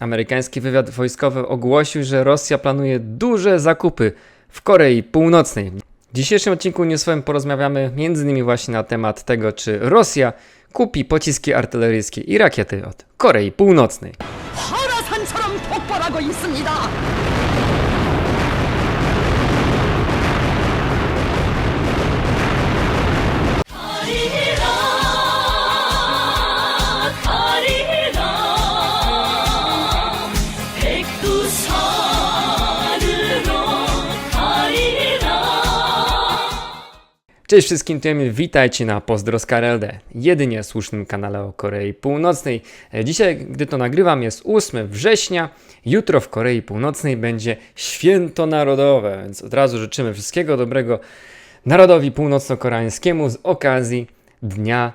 Amerykański wywiad wojskowy ogłosił, że Rosja planuje duże zakupy w Korei Północnej. W dzisiejszym odcinku newsowym porozmawiamy m.in. właśnie na temat tego, czy Rosja kupi pociski artyleryjskie i rakiety od Korei Północnej. Cześć wszystkim tym, witajcie na Pozdro z jedynie słusznym kanale o Korei Północnej. Dzisiaj, gdy to nagrywam, jest 8 września. Jutro w Korei Północnej będzie święto narodowe, więc od razu życzymy wszystkiego dobrego narodowi północno-koreańskiemu z okazji Dnia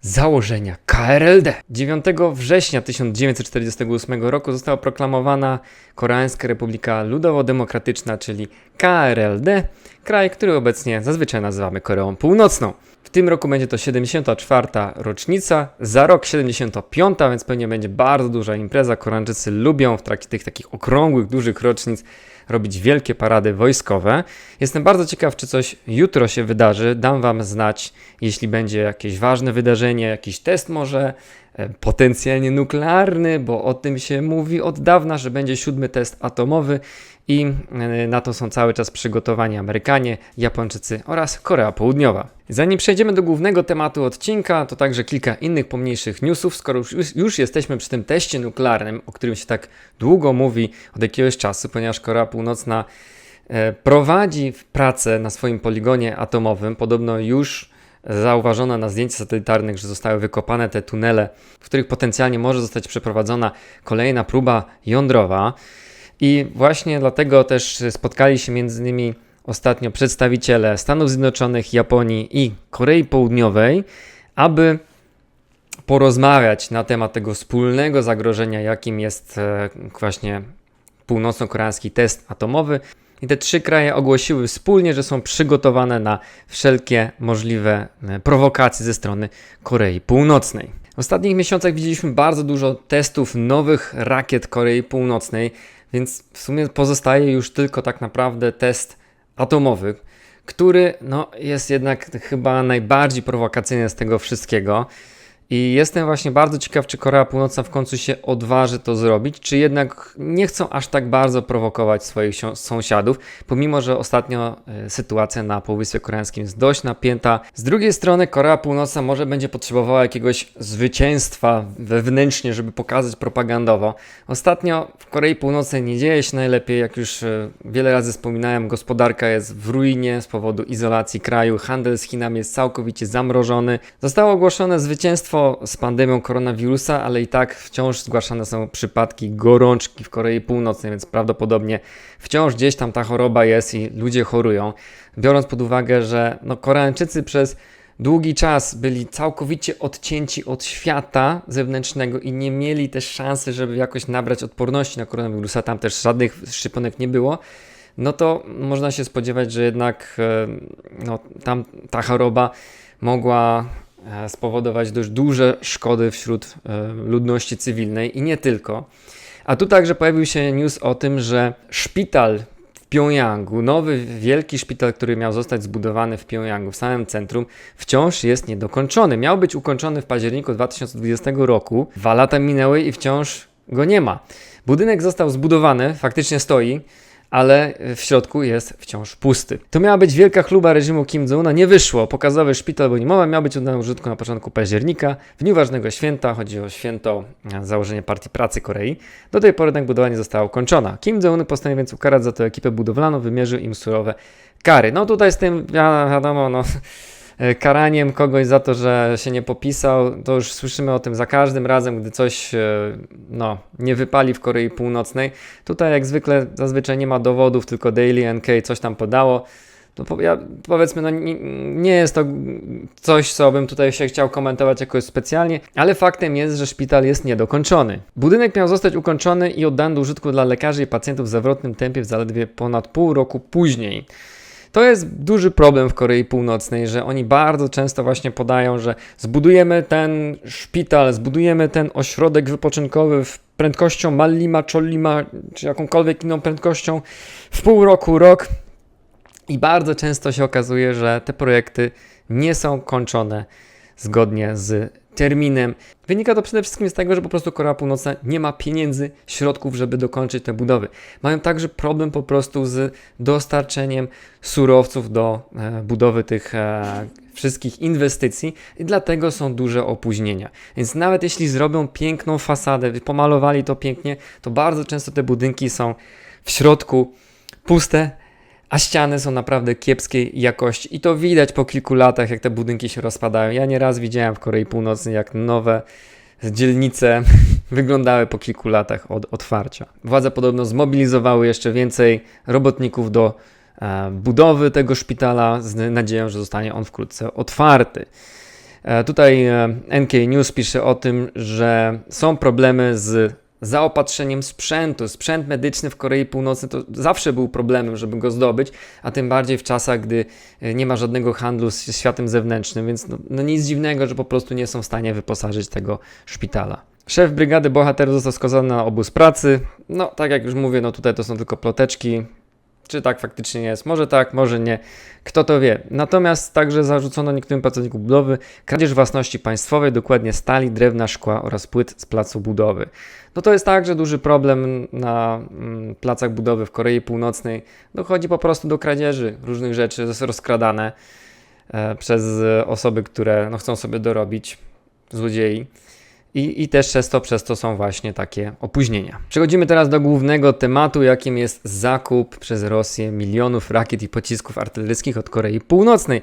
założenia KRLD. 9 września 1948 roku została proklamowana Koreańska Republika Ludowo-Demokratyczna, czyli KRLD, kraj, który obecnie zazwyczaj nazywamy Koreą Północną. W tym roku będzie to 74. rocznica, za rok 75, więc pewnie będzie bardzo duża impreza. Koreańczycy lubią w trakcie tych takich okrągłych, dużych rocznic robić wielkie parady wojskowe. Jestem bardzo ciekaw, czy coś jutro się wydarzy. Dam Wam znać, jeśli będzie jakieś ważne wydarzenie, jakiś test może potencjalnie nuklearny, bo o tym się mówi od dawna, że będzie siódmy test atomowy i e, na to są cały czas przygotowani Amerykanie, Japończycy oraz Korea Południowa. Zanim przejdziemy do głównego tematu odcinka, to także kilka innych pomniejszych newsów, skoro już, już jesteśmy przy tym teście nuklearnym, o którym się tak długo mówi od jakiegoś czasu, ponieważ Korea Północna e, prowadzi pracę na swoim poligonie atomowym. Podobno już zauważono na zdjęciach satelitarnych, że zostały wykopane te tunele, w których potencjalnie może zostać przeprowadzona kolejna próba jądrowa. I właśnie dlatego też spotkali się między innymi ostatnio przedstawiciele Stanów Zjednoczonych, Japonii i Korei Południowej, aby porozmawiać na temat tego wspólnego zagrożenia, jakim jest e, właśnie północno-koreański test atomowy. I te trzy kraje ogłosiły wspólnie, że są przygotowane na wszelkie możliwe e, prowokacje ze strony Korei Północnej. W ostatnich miesiącach widzieliśmy bardzo dużo testów nowych rakiet Korei Północnej, więc w sumie pozostaje już tylko tak naprawdę test atomowy, który no, jest jednak chyba najbardziej prowokacyjny z tego wszystkiego. I jestem właśnie bardzo ciekaw, czy Korea Północna w końcu się odważy to zrobić, czy jednak nie chcą aż tak bardzo prowokować swoich sąsiadów, pomimo że ostatnio e, sytuacja na Półwyspie Koreańskim jest dość napięta. Z drugiej strony Korea Północna może będzie potrzebowała jakiegoś zwycięstwa wewnętrznie, żeby pokazać propagandowo. Ostatnio w Korei Północnej nie dzieje się najlepiej, jak już e, wiele razy wspominałem, gospodarka jest w ruinie z powodu izolacji kraju, handel z Chinami jest całkowicie zamrożony. Zostało ogłoszone zwycięstwo z pandemią koronawirusa, ale i tak wciąż zgłaszane są przypadki gorączki w Korei Północnej, więc prawdopodobnie wciąż gdzieś tam ta choroba jest i ludzie chorują. Biorąc pod uwagę, że no, Koreańczycy przez długi czas byli całkowicie odcięci od świata zewnętrznego i nie mieli też szansy, żeby jakoś nabrać odporności na koronawirusa, tam też żadnych szczepionek nie było, no to można się spodziewać, że jednak e, no, tam ta choroba mogła spowodować dość duże szkody wśród e, ludności cywilnej i nie tylko. A tu także pojawił się news o tym, że szpital w Pjongjangu, nowy wielki szpital, który miał zostać zbudowany w Pjongjangu, w samym centrum, wciąż jest niedokończony. Miał być ukończony w październiku 2020 roku. Dwa lata minęły i wciąż go nie ma. Budynek został zbudowany, faktycznie stoi, ale w środku jest wciąż pusty. To miała być wielka chluba reżimu Kim Jong-una, nie wyszło. Pokazowy szpital Bonimowa miał być oddany użytku na początku października, w dniu ważnego święta, chodzi o święto e, założenia Partii Pracy Korei. Do tej pory jednak budowa nie została ukończona. Kim Jong-un postanowił więc ukarać za to ekipę budowlaną, wymierzył im surowe kary. No tutaj z tym, wi- wiadomo, no karaniem kogoś za to, że się nie popisał, to już słyszymy o tym za każdym razem, gdy coś e, no, nie wypali w Korei Północnej. Tutaj jak zwykle zazwyczaj nie ma dowodów, tylko Daily NK coś tam podało. Po, ja, powiedzmy, no, nie, nie jest to coś, co bym tutaj się chciał komentować jakoś specjalnie, ale faktem jest, że szpital jest niedokończony. Budynek miał zostać ukończony i oddany do użytku dla lekarzy i pacjentów w zawrotnym tempie w zaledwie ponad pół roku później. To jest duży problem w Korei Północnej, że oni bardzo często właśnie podają, że zbudujemy ten szpital, zbudujemy ten ośrodek wypoczynkowy w prędkością Mallima, Chollima, czy jakąkolwiek inną prędkością w pół roku, rok. I bardzo często się okazuje, że te projekty nie są kończone zgodnie z terminem. Wynika to przede wszystkim z tego, że po prostu Korea Północna nie ma pieniędzy, środków, żeby dokończyć te budowy. Mają także problem po prostu z dostarczeniem surowców do e, budowy tych e, wszystkich inwestycji i dlatego są duże opóźnienia. Więc nawet jeśli zrobią piękną fasadę, pomalowali to pięknie, to bardzo często te budynki są w środku puste, a ściany są naprawdę kiepskiej jakości i to widać po kilku latach, jak te budynki się rozpadają. Ja nieraz widziałem w Korei Północnej, jak nowe dzielnice wyglądały po kilku latach od otwarcia. Władze podobno zmobilizowały jeszcze więcej robotników do e, budowy tego szpitala z nadzieją, że zostanie on wkrótce otwarty. E, Tutaj e, NK News pisze o tym, że są problemy z zaopatrzeniem sprzętu. Sprzęt medyczny w Korei Północnej to zawsze był problemem, żeby go zdobyć, a tym bardziej w czasach, gdy e, nie ma żadnego handlu z światem zewnętrznym, więc no, no nic dziwnego, że po prostu nie są w stanie wyposażyć tego szpitala. Szef brygady bohaterów został skazany na obóz pracy. No, tak jak już mówię, no tutaj to są tylko ploteczki. Czy tak faktycznie jest? Może tak, może nie. Kto to wie. Natomiast także zarzucono niektórym pracownikom budowy kradzież własności państwowej, dokładnie stali, drewna, szkła oraz płyt z placu budowy. No to jest także duży problem na mm, placach budowy w Korei Północnej. Dochodzi po prostu do kradzieży różnych rzeczy, są rozkradane e, przez osoby, które no, chcą sobie dorobić, złodziei. I, I też często przez to są właśnie takie opóźnienia. Przechodzimy teraz do głównego tematu, jakim jest zakup przez Rosję milionów rakiet i pocisków artyleryjskich od Korei Północnej.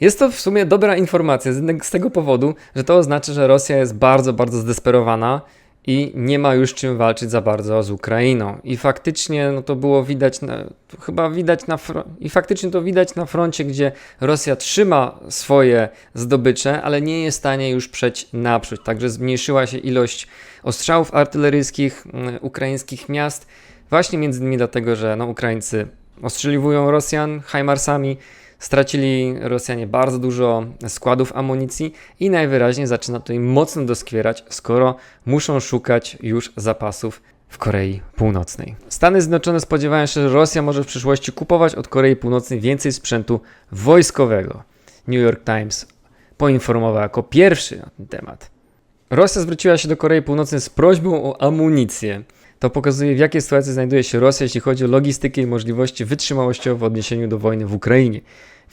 Jest to w sumie dobra informacja z, z tego powodu, że to oznacza, że Rosja jest bardzo, bardzo zdesperowana i nie ma już czym walczyć za bardzo z Ukrainą. I faktycznie no to było widać, na, chyba widać na i faktycznie to widać na froncie, gdzie Rosja trzyma swoje zdobycze, ale nie jest w stanie już przeć naprzód. Także zmniejszyła się ilość ostrzałów artyleryjskich ukraińskich miast, właśnie między innymi dlatego, że no, Ukraińcy ostrzeliwują Rosjan HIMARSami, Stracili Rosjanie bardzo dużo składów amunicji i najwyraźniej zaczyna to im mocno doskwierać, skoro muszą szukać już zapasów w Korei Północnej. Stany Zjednoczone spodziewają się, że Rosja może w przyszłości kupować od Korei Północnej więcej sprzętu wojskowego. New York Times poinformował jako pierwszy na ten temat. Rosja zwróciła się do Korei Północnej z prośbą o amunicję. To pokazuje, w jakiej sytuacji znajduje się Rosja, jeśli chodzi o logistykę i możliwości wytrzymałościowe w odniesieniu do wojny w Ukrainie.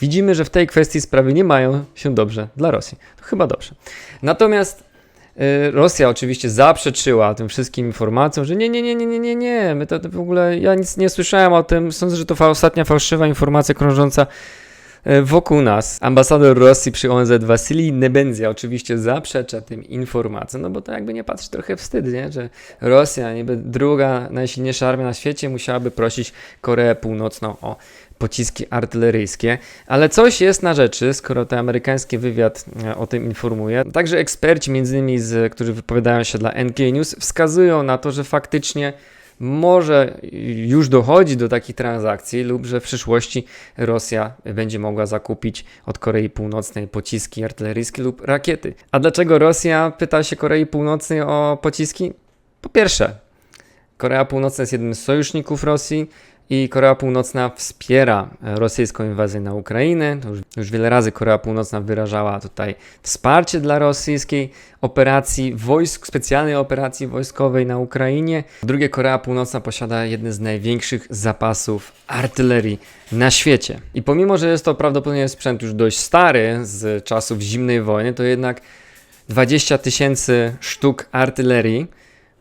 Widzimy, że w tej kwestii sprawy nie mają się dobrze dla Rosji. To chyba dobrze. Natomiast y, Rosja oczywiście zaprzeczyła tym wszystkim informacjom, że nie, nie, nie, nie, nie, nie, nie, my to, to w ogóle, ja nic nie słyszałem o tym, sądzę, że to fa- ostatnia fałszywa informacja krążąca wokół nas. Ambasador Rosji przy ONZ Wasilij Nebenzia oczywiście zaprzecza tym informacjom, no bo to jakby nie patrzeć trochę wstyd, nie? że Rosja, niby druga najsilniejsza armia na świecie, musiałaby prosić Koreę Północną o pociski artyleryjskie, ale coś jest na rzeczy, skoro ten amerykański wywiad e, o tym informuje. Także eksperci, między innymi, z, którzy wypowiadają się dla NK News, wskazują na to, że faktycznie może już dochodzi do takich transakcji, lub że w przyszłości Rosja będzie mogła zakupić od Korei Północnej pociski artyleryjskie lub rakiety. A dlaczego Rosja pyta się Korei Północnej o pociski? Po pierwsze, Korea Północna jest jednym z sojuszników Rosji i Korea Północna wspiera e, rosyjską inwazję na Ukrainę. Już, już wiele razy Korea Północna wyrażała tutaj wsparcie dla rosyjskiej operacji wojsk, specjalnej operacji wojskowej na Ukrainie. Drugie, Korea Północna posiada jeden z największych zapasów artylerii na świecie. I pomimo, że jest to prawdopodobnie sprzęt już dość stary z czasów zimnej wojny, to jednak 20 tysięcy sztuk artylerii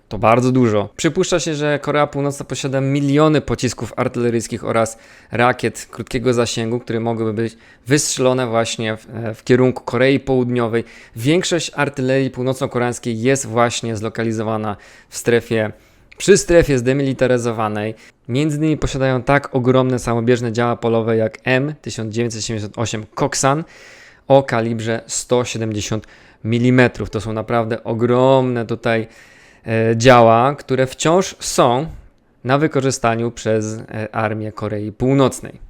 to bardzo dużo. Przypuszcza się, że Korea Północna posiada miliony pocisków artyleryjskich oraz rakiet krótkiego zasięgu, które mogłyby być wystrzelone właśnie w, e, w kierunku Korei Południowej. Większość artylerii północno-koreańskiej jest właśnie zlokalizowana w strefie przy strefie zdemilitaryzowanej. Między innymi posiadają tak ogromne samobieżne działa polowe jak M1978 Koksan o kalibrze 170 mm. To są naprawdę ogromne tutaj działa, które wciąż są na wykorzystaniu przez armię Korei Północnej.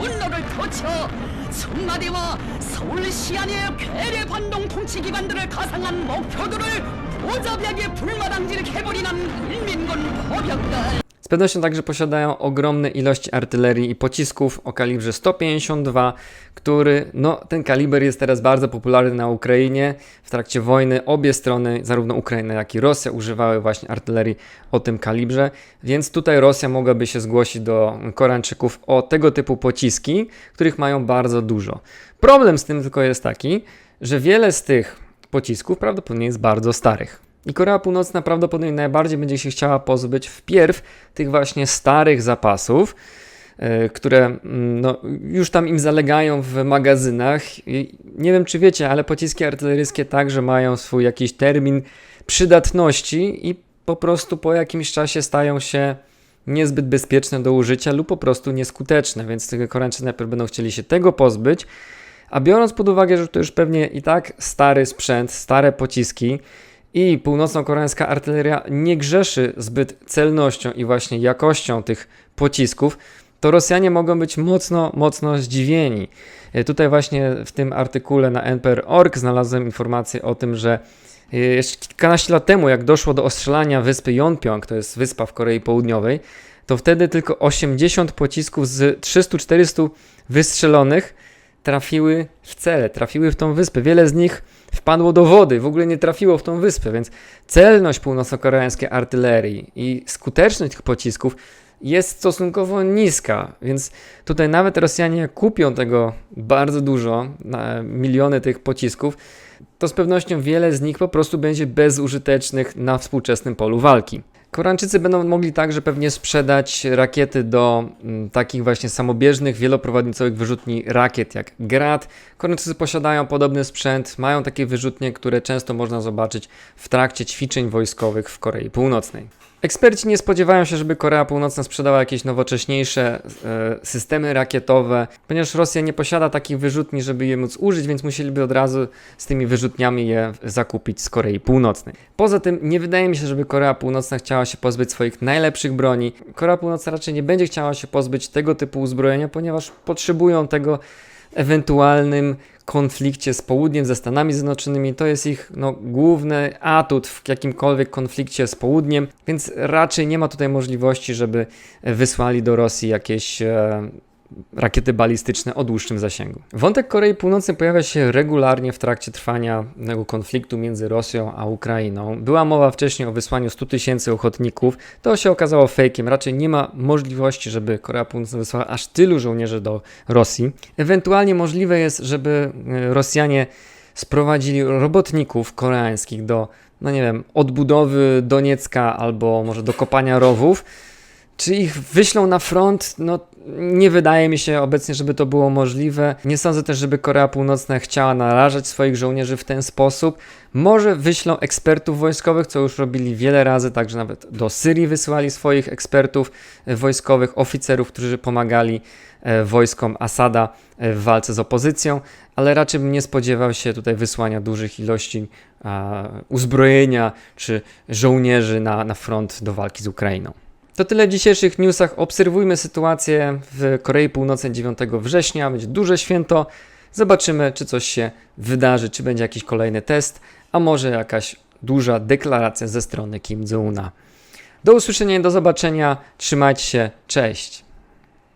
분노를 터쳐 청와대와 서울 시안의 괴뢰 반동 통치 기관들을 가상한 목표들을 무자비하게 불마당질 해버리는 일민군 포병들 pewnością także posiadają ogromne ilości artylerii i pocisków o kalibrze 152, który, no ten kaliber jest teraz bardzo popularny na Ukrainie. W trakcie wojny obie strony, zarówno Ukraina jak i Rosja, używały właśnie artylerii o tym kalibrze, więc tutaj Rosja mogłaby się zgłosić do Koreańczyków o tego typu pociski, których mają bardzo dużo. Problem z tym tylko jest taki, że wiele z tych pocisków prawdopodobnie jest bardzo starych. I Korea Północna prawdopodobnie najbardziej będzie się chciała pozbyć wpierw tych właśnie starych zapasów, e, które mm, no, już tam im zalegają w magazynach. Nie wiem, czy wiecie, ale pociski artyleryjskie także mają swój jakiś termin przydatności i po prostu po jakimś czasie stają się niezbyt bezpieczne do użycia lub po prostu nieskuteczne, więc Koreańczycy najpierw będą chcieli się tego pozbyć. A biorąc pod uwagę, że to już pewnie i tak stary sprzęt, stare pociski i północno-koreańska artyleria nie grzeszy zbyt celnością i właśnie jakością tych pocisków, to Rosjanie mogą być mocno, mocno zdziwieni. E, Tutaj właśnie w tym artykule na npr.org znalazłem informację o tym, że e, jeszcze kilkanaście lat temu, jak doszło do ostrzelania wyspy Yonpyong, to jest wyspa w Korei Południowej, to wtedy tylko 80 pocisków z 300-400 wystrzelonych trafiły w cele, trafiły w tą wyspę. Wiele z nich wpadło do wody, w ogóle nie trafiło w tą wyspę, więc celność północno-koreańskiej artylerii i skuteczność tych pocisków jest stosunkowo niska, więc tutaj nawet Rosjanie kupią tego bardzo dużo, miliony tych pocisków, to z pewnością wiele z nich po prostu będzie bezużytecznych na współczesnym polu walki. Koreańczycy będą mogli także pewnie sprzedać rakiety do mm, takich właśnie samobieżnych, wieloprowadnicowych wyrzutni rakiet jak Grad. Koreańczycy posiadają podobny sprzęt, mają takie wyrzutnie, które często można zobaczyć w trakcie ćwiczeń wojskowych w Korei Północnej. Eksperci nie spodziewają się, żeby Korea Północna sprzedała jakieś nowocześniejsze e, systemy rakietowe, ponieważ Rosja nie posiada takich wyrzutni, żeby je móc użyć, więc musieliby od razu z tymi wyrzutniami je zakupić z Korei Północnej. Poza tym nie wydaje mi się, żeby Korea Północna chciała się pozbyć swoich najlepszych broni. Korea Północna raczej nie będzie chciała się pozbyć tego typu uzbrojenia, ponieważ potrzebują tego ewentualnym konflikcie z południem, ze Stanami Zjednoczonymi. To jest ich no, główny atut w jakimkolwiek konflikcie z południem, więc raczej nie ma tutaj możliwości, żeby wysłali do Rosji jakieś e, rakiety balistyczne o dłuższym zasięgu. Wątek Korei Północnej pojawia się regularnie w trakcie trwania tego konfliktu między Rosją a Ukrainą. Była mowa wcześniej o wysłaniu 100 tysięcy ochotników. To się okazało fejkiem. Raczej nie ma możliwości, żeby Korea Północna wysłała aż tylu żołnierzy do Rosji. Ewentualnie możliwe jest, żeby e, Rosjanie sprowadzili robotników koreańskich do, no nie wiem, odbudowy Doniecka albo może do kopania rowów. Czy ich wyślą na front? No, nie wydaje mi się obecnie, żeby to było możliwe. Nie sądzę też, żeby Korea Północna chciała narażać swoich żołnierzy w ten sposób. Może wyślą ekspertów wojskowych, co już robili wiele razy, także nawet do Syrii wysyłali swoich ekspertów e, wojskowych, oficerów, którzy pomagali e, wojskom Asada e, w walce z opozycją, ale raczej bym nie spodziewał się tutaj wysłania dużych ilości uzbrojenia czy żołnierzy na, na front do walki z Ukrainą. To tyle w dzisiejszych newsach. Obserwujmy sytuację w Korei Północnej 9 września. Będzie duże święto. Zobaczymy, czy coś się wydarzy, czy będzie jakiś kolejny test, a może jakaś duża deklaracja ze strony Kim Jong-una. Do usłyszenia i do zobaczenia. Trzymajcie się. Cześć.